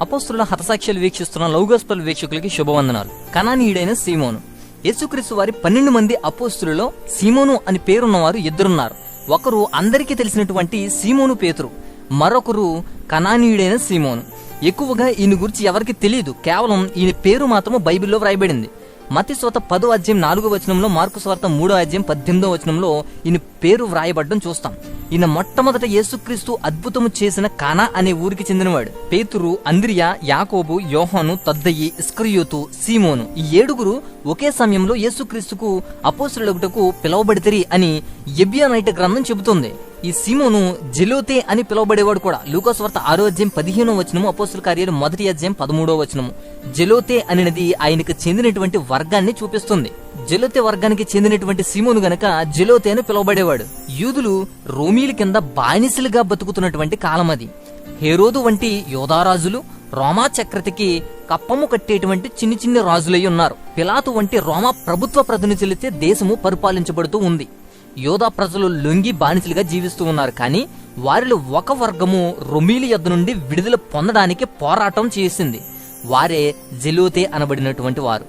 అపోస్తుల హతసాక్షులు వీక్షిస్తున్న లౌగోస్పల్ వీక్షకులకి శుభవందనాలు. కణానీయుడైన సీమోను. యేసుక్రీస్తు వారి పన్నెండు మంది అపోస్తులలో సీమోను అని పేరున్నవారు ఇద్దరున్నారు. ఒకరు అందరికీ తెలిసినటువంటి సీమోను పేతురు. మరొకరు కణానీయుడైన సీమోను. ఎక్కువగా ఈయన గురించి ఎవరికి తెలియదు కేవలం ఈయన పేరు మాత్రం బైబిల్లో వ్రాయబడింది. మతి పదో అధ్యాయం నాలుగో వచనంలో మార్కు స్వార్థ మూడో అధ్యాయం పద్దెనిమిదో వచనంలో ఈయన పేరు వ్రాయబడడం చూస్తాం. ఈయన మొట్టమొదట యేసుక్రీస్తు అద్భుతము చేసిన కానా అనే ఊరికి చెందినవాడు. పేతురు అంద్రియా యాకోబు యోహాను తద్దయి ఇస్కరియోతు సీమోను ఈ ఏడుగురు ఒకే సమయంలో యేసుక్రీస్తుకు అపోసులగుటకు పిలవబడితిరి అని ఎబియానైట్ గ్రంథం చెబుతుంది. ఈ సీమోను జెలోతే అని పిలువబడేవాడు కూడా. లూకాస్ వార్త ఆరో అధ్యాయం పదిహేనో వచనము అపోస్తుల కార్యాలు మొదటి అధ్యాయం పదమూడో వచనము. జెలోతే అనేది ఆయనకు చెందినటువంటి వర్గాన్ని చూపిస్తుంది. జెలోతే వర్గానికి చెందినటువంటి సీమోను గనక జెలోతే అని పిలువబడేవాడు. యూదులు రోమీల కింద బానిసలుగా బతుకుతున్నటువంటి కాలం అది. హేరోదు వంటి యోధారాజులు రోమా చక్రతికి కప్పము కట్టేటువంటి చిన్ని చిన్ని రాజులై ఉన్నారు. పిలాతు వంటి రోమా ప్రభుత్వ ప్రతినిధులచే దేశము పరిపాలించబడుతూ ఉంది. యోధా ప్రజలు లొంగి బానిసలుగా జీవిస్తూ ఉన్నారు. కానీ వారిలో ఒక వర్గము రొమీలి యొద్ద నుండి విడుదల పొందడానికి పోరాటం చేసింది. వారే జెలోతే అనబడినటువంటి వారు.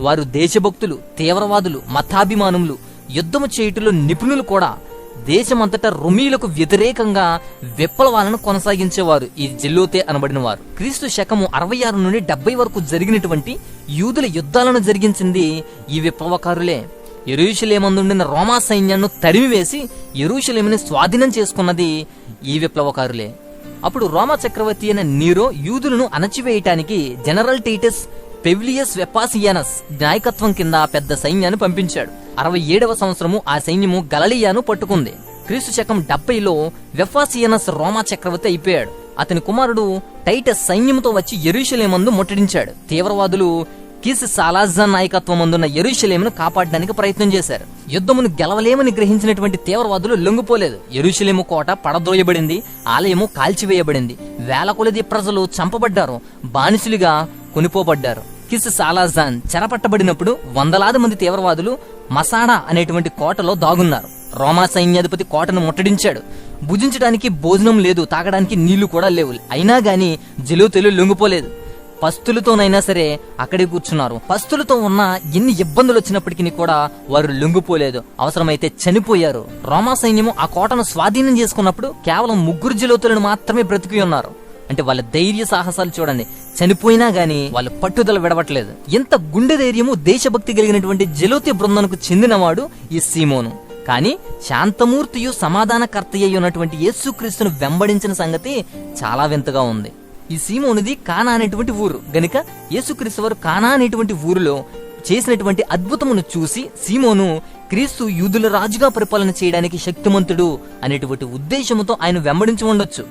వారు దేశభక్తులు తీవ్రవాదులు మతాభిమానులు యుద్ధము చేయుటలో నిపుణులు కూడా దేశమంతటా రొమీలకు వ్యతిరేకంగా విప్లవాలను కొనసాగించేవారు ఈ జిల్లోతే అనబడిన వారు. క్రీస్తు శకము అరవై ఆరు నుండి డెబ్బై వరకు జరిగినటువంటి యూదుల యుద్ధాలను జరిగించింది ఈ విప్లవకారులే. ఎరుషులేమందుండిన రోమా సైన్యాన్ని తరిమివేసి ఎరుషులేమిని స్వాధీనం చేసుకున్నది ఈ విప్లవకారులే. అప్పుడు రోమా చక్రవర్తి అయిన నీరో యూదులను అణచివేయటానికి జనరల్ టీటస్ పెవిలియస్ వెపాసియానస్ నాయకత్వం కింద పెద్ద సైన్యాన్ని పంపించాడు. అరవై ఏడవ సంవత్సరము ఆ సైన్యము గలలియాను పట్టుకుంది. క్రీస్తు శకం డెబ్బైలో వెఫాసియనస్ రోమా చక్రవర్తి అయిపోయాడు. అతని కుమారుడు టైటస్ సైన్యంతో వచ్చి ఎరుషలేమందు ముట్టడించాడు. తీవ్రవాదులు కిస్ సాలాజన్ నాయకత్వం అందున్న ఎరుషలేమును కాపాడడానికి ప్రయత్నం చేశారు. యుద్ధమును గెలవలేమని గ్రహించినటువంటి తీవ్రవాదులు లొంగిపోలేదు. ఎరుషలేము కోట పడద్రోయబడింది ఆలయము కాల్చివేయబడింది. వేల కొలది ప్రజలు చంపబడ్డారు బానిసులుగా కొనిపోబడ్డారు. కిస్ సాలాజాన్ చెరపట్టబడినప్పుడు వందలాది మంది తీవ్రవాదులు మసాడా అనేటువంటి కోటలో దాగున్నారు. రోమా సైన్యాధిపతి కోటను ముట్టడించాడు. భుజించడానికి భోజనం లేదు తాగడానికి నీళ్ళు కూడా లేవు. అయినా గాని జలుతెలు లొంగిపోలేదు. పస్తులతోనైనా సరే అక్కడే కూర్చున్నారు. పస్తులతో ఉన్న ఎన్ని ఇబ్బందులు వచ్చినప్పటికీ కూడా వారు లొంగిపోలేదు. అవసరమైతే చనిపోయారు. రోమా సైన్యము ఆ కోటను స్వాధీనం చేసుకున్నప్పుడు కేవలం ముగ్గురు జలోతులను మాత్రమే బ్రతికి ఉన్నారు. అంటే వాళ్ళ ధైర్య సాహసాలు చూడండి. చనిపోయినా గాని వాళ్ళ పట్టుదల విడవట్లేదు. ఇంత గుండె ధైర్యము దేశభక్తి కలిగినటువంటి జలోతి బృందానికి చెందినవాడు ఈ సీమోను. కానీ శాంతమూర్తియు సమాధానకర్తయ్య ఉన్నటువంటి యేసుక్రీస్తును వెంబడించిన సంగతి చాలా వింతగా ఉంది. ఈ సీమోనిది కానా అనేటువంటి ఊరు. గనుక యేసుక్రీస్తు వారు కానా అనేటువంటి ఊరిలో చేసినటువంటి అద్భుతమును చూసి సీమోను క్రీస్తు యూదుల రాజుగా పరిపాలన చేయడానికి శక్తిమంతుడు అనేటువంటి ఉద్దేశముతో ఆయన వెంబడించి ఉండొచ్చు.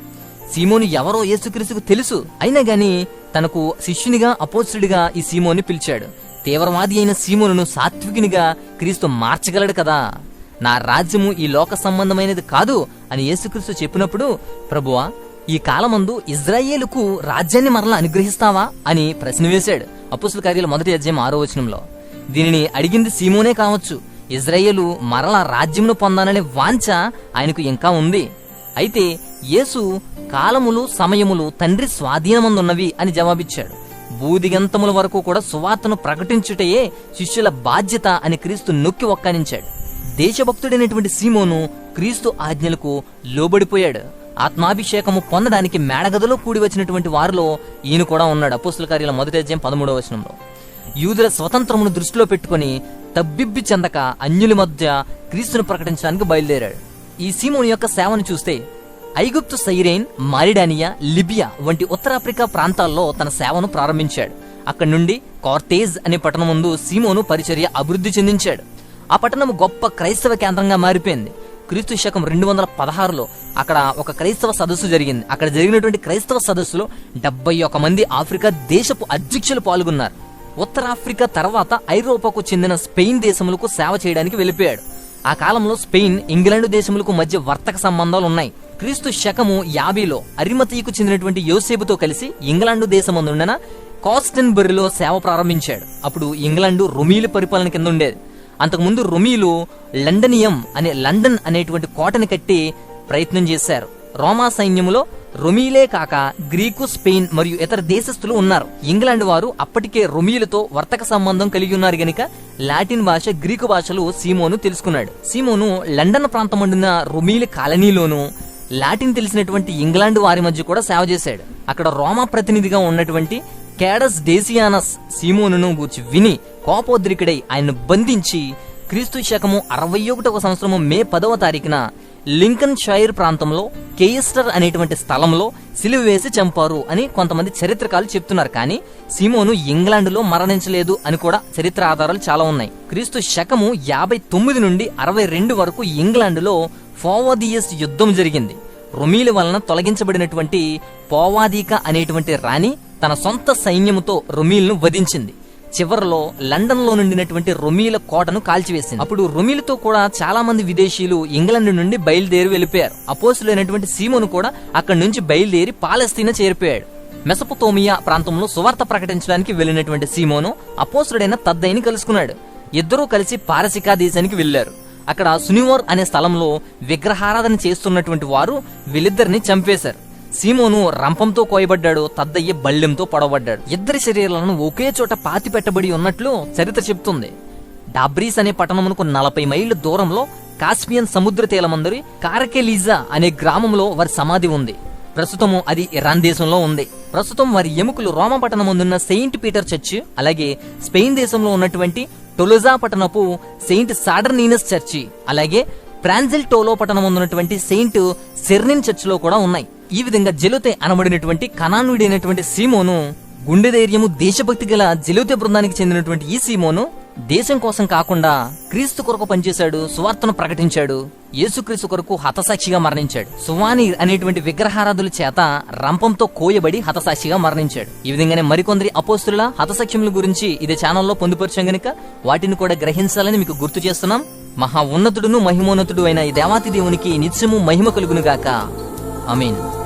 సీమోను ఎవరో యేసుక్రీస్తుకు తెలుసు. అయినా గాని తనకు శిష్యునిగా అపోసుడిగా ఈ సీమోని పిలిచాడు. తీవ్రవాది అయిన సీమోను సాత్వికునిగా క్రీస్తు మార్చగలడు కదా. నా రాజ్యము ఈ లోక సంబంధమైనది కాదు అని యేసుక్రీస్తు చెప్పినప్పుడు ప్రభువా ఈ కాలమందు ఇజ్రాయేలుకు రాజ్యాన్ని మరలా అనుగ్రహిస్తావా అని ప్రశ్న వేశాడు అపుసుల కార్యాల మొదటి అధ్యాయం ఆరో వచనంలో. దీనిని అడిగింది సీమోనే కావచ్చు. ఇజ్రాయేలు మరలా రాజ్యమును పొందాలనే వాంఛ ఆయనకు ఇంకా ఉంది. అయితే యేసు కాలములు సమయములు తండ్రి స్వాధీనమందున్నవి అని జవాబిచ్చాడు. బూదిగంతముల వరకు కూడా సువార్తను ప్రకటించుటయే శిష్యుల బాధ్యత అని క్రీస్తు నొక్కి ఒక్కానించాడు. దేశభక్తుడైనటువంటి సీమోను క్రీస్తు ఆజ్ఞలకు లోబడిపోయాడు. ఆత్మాభిషేకము పొందడానికి మేడగదిలో కూడి వచ్చినటువంటి వారిలో ఈయన కూడా ఉన్నాడు. అపోస్తుల కార్యాల మొదటి అధ్యాయం పదమూడవ వచనంలో. యూదుల స్వతంత్రమును దృష్టిలో పెట్టుకుని తబ్బిబ్బి చెందక అన్యుల మధ్య క్రీస్తును ప్రకటించడానికి బయలుదేరాడు. ఈ సీమోని యొక్క సేవను చూస్తే ఐగుప్తు సైరేన్ మారిడానియా లిబియా వంటి ఉత్తరాఫ్రికా ప్రాంతాల్లో తన సేవను ప్రారంభించాడు. అక్కడి నుండి కార్తేజ్ అనే పట్టణం ముందు సీమోను పరిచర్య అభివృద్ధి చెందించాడు. ఆ పట్టణం గొప్ప క్రైస్తవ కేంద్రంగా మారిపోయింది. క్రీస్తు శకం రెండు వందల పదహారులో అక్కడ ఒక క్రైస్తవ సదస్సు జరిగింది. అక్కడ జరిగినటువంటి క్రైస్తవ సదస్సులో డెబ్బై ఒక మంది ఆఫ్రికా దేశపు అధ్యక్షులు పాల్గొన్నారు. ఉత్తరాఫ్రికా తర్వాత ఐరోపాకు చెందిన స్పెయిన్ దేశములకు సేవ చేయడానికి వెళ్ళిపోయాడు. ఆ కాలంలో స్పెయిన్ ఇంగ్లాండ్ దేశములకు మధ్య వర్తక సంబంధాలు ఉన్నాయి. క్రీస్తు శకము యాభైలో అరిమతీకు చెందినటువంటి యోసేపుతో కలిసి ఇంగ్లాండు దేశమందుండన కాస్టన్బర్రీలో సేవ ప్రారంభించాడు. అప్పుడు ఇంగ్లాండు రొమీల పరిపాలన కింద ఉండేది అంతకుముందు రొమీలు లండనియం అనే లండన్ అనేటువంటి కోటని కట్టి ప్రయత్నం చేశారు. రోమా సైన్యములో రొమీలే కాక గ్రీకు స్పెయిన్ మరియు ఇతర దేశస్థులు ఉన్నారు. ఇంగ్లాండ్ వారు అప్పటికే రొమీలతో వర్తక సంబంధం కలిగి ఉన్నారు గనుక లాటిన్ భాష గ్రీకు భాషలు సీమోను తెలుసుకున్నాడు. సీమోను లండన్ ప్రాంతం ఉండిన రొమీల కాలనీలోను లాటిన్ తెలిసినటువంటి ఇంగ్లాండ్ వారి మధ్య కూడా సేవ చేశాడు. అక్కడ రోమా ప్రతినిధిగా ఉన్నటువంటి కేడస్ డేసియానస్ సీమోనును గూర్చి విని కోపోద్రికుడై ఆయన్ను బంధించి క్రీస్తు శకము అరవై ఒకటవ సంవత్సరము మే పదవ తారీఖున లింకన్ షైర్ ప్రాంతంలో కేయిస్టర్ అనేటువంటి స్థలంలో సిలువ వేసి చంపారు అని కొంతమంది చరిత్రకాలు చెప్తున్నారు. కానీ సీమోను ఇంగ్లాండ్లో మరణించలేదు అని కూడా చరిత్ర ఆధారాలు చాలా ఉన్నాయి. క్రీస్తు శకము యాభై తొమ్మిది నుండి అరవై రెండు వరకు ఇంగ్లాండ్లో ఫోవాదియస్ యుద్ధం జరిగింది. రొమీల వలన తొలగించబడినటువంటి పోవాదీక అనేటువంటి రాణి తన సొంత సైన్యముతో రొమీల్ను వధించింది. చివరిలో లండన్లో నుండినటువంటి రొమీల కోటను కాల్చివేసింది. అప్పుడు రొమీలతో కూడా చాలా మంది విదేశీయులు ఇంగ్లాండ్ నుండి బయలుదేరి వెళ్ళిపోయారు. అపోసులైనటువంటి సీమోను కూడా అక్కడి నుంచి బయలుదేరి పాలస్తీనా చేరిపోయాడు. మెసపతోమియా ప్రాంతంలో సువార్త ప్రకటించడానికి వెళ్ళినటువంటి సీమోను అపోసుడైన తద్దయిని కలుసుకున్నాడు. ఇద్దరూ కలిసి పారసికా దేశానికి వెళ్ళారు అక్కడ సునివోర్ అనే స్థలంలో విగ్రహారాధన చేస్తున్నటువంటి వారు వీళ్ళిద్దరిని చంపేశారు. సీమోను రంపంతో కోయబడ్డాడు తద్దయ్య బళ్ళెంతో పొడవబడ్డాడు. ఇద్దరి శరీరాలను ఒకే చోట పాతి పెట్టబడి ఉన్నట్లు చరిత్ర చెప్తుంది డాబ్రీస్ అనే పట్టణమునకు నలభై మైళ్ళ దూరంలో కాస్పియన్ సముద్ర తీరమందరి కారకెలీజా అనే గ్రామంలో వారి సమాధి ఉంది. ప్రస్తుతము అది ఇరాన్ దేశంలో ఉంది. ప్రస్తుతం వారి ఎముకలు రోమ పట్టణముందున్న సెయింట్ పీటర్ చర్చ్ అలాగే స్పెయిన్ దేశంలో ఉన్నటువంటి టొలొజా పట్టణపు సెయింట్ సాడర్నీనస్ చర్చి అలాగే ప్రాన్జిల్ టోలో పట్టణం ఉన్నటువంటి సెయింట్ సెర్నిన్ చర్చ్లో కూడా ఉన్నాయి. ఈ విధంగా జెలుతే అనబడినటువంటి కనానుడైనటువంటి సీమోను గుండె ధైర్యము దేశభక్తి గల జెలుతే బృందానికి చెందినటువంటి ఈ సీమోను దేశం కోసం కాకుండా క్రీస్తు కొరకు పనిచేశాడు సువార్తను ప్రకటించాడు యేసుక్రీస్తు కొరకు హతసాక్షిగా మరణించాడు. సువాని అనేటువంటి విగ్రహారాధుల చేత రంపంతో కోయబడి హతసాక్షిగా మరణించాడు. ఈ విధంగానే మరికొందరి అపోస్తుల హతసాక్ష్యముల గురించి ఇదే ఛానల్లో పొందుపరిచాం గనుక వాటిని కూడా గ్రహించాలని మీకు గుర్తు చేస్తున్నాం. మహా ఉన్నతుడును మహిమోన్నతుడు అయిన ఈ దేవాతి దేవునికి నిత్యము మహిమ కలుగునుగాక আমিন